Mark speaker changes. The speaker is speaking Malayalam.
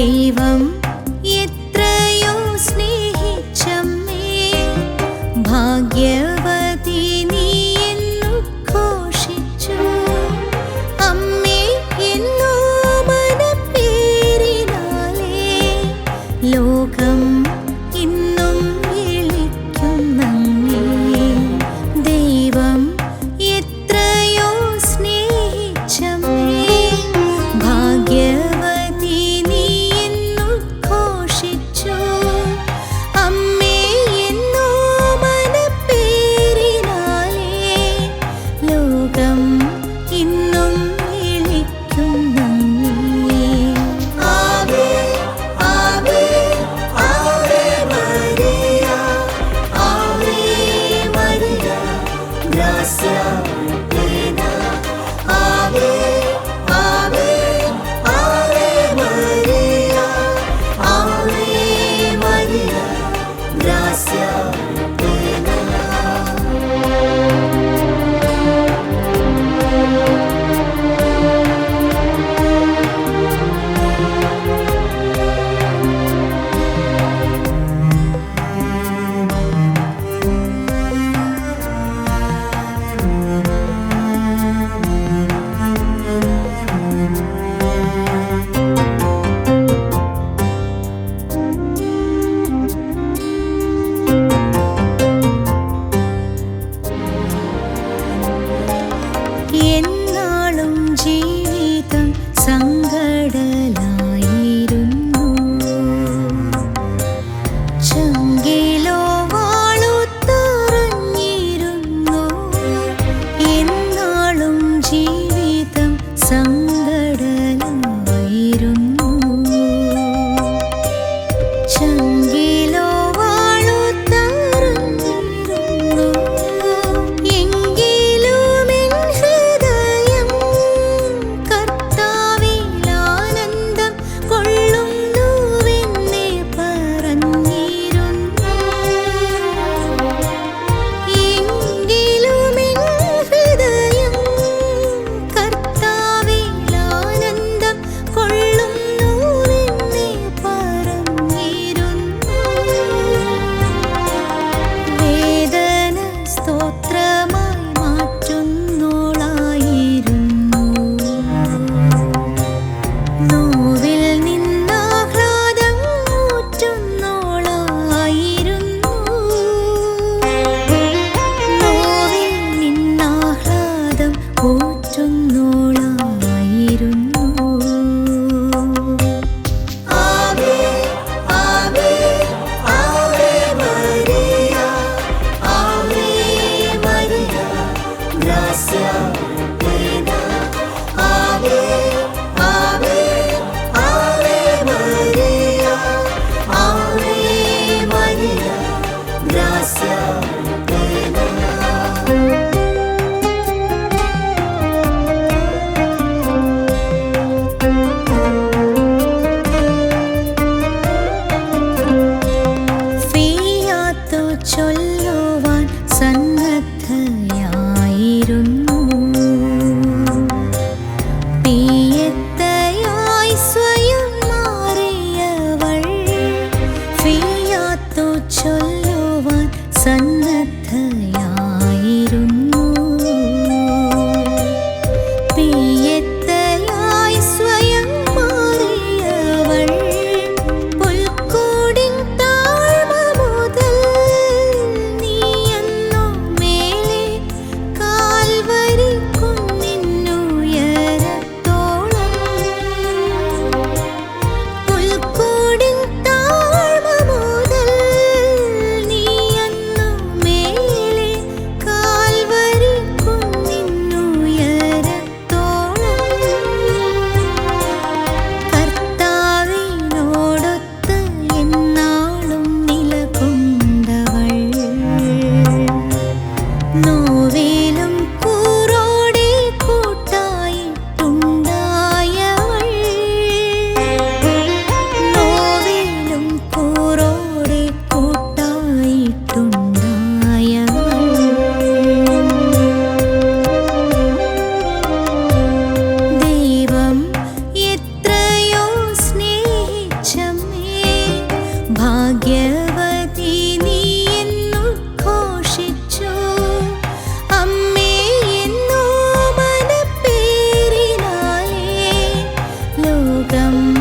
Speaker 1: தெய்வம். sân നോവേലും കൂറോടെ കൂട്ടായിട്ടുണ്ടായവൾ. എത്രയോ സ്നേഹിച്ചമ്മേ ഭാഗ്യ ശബ്ദം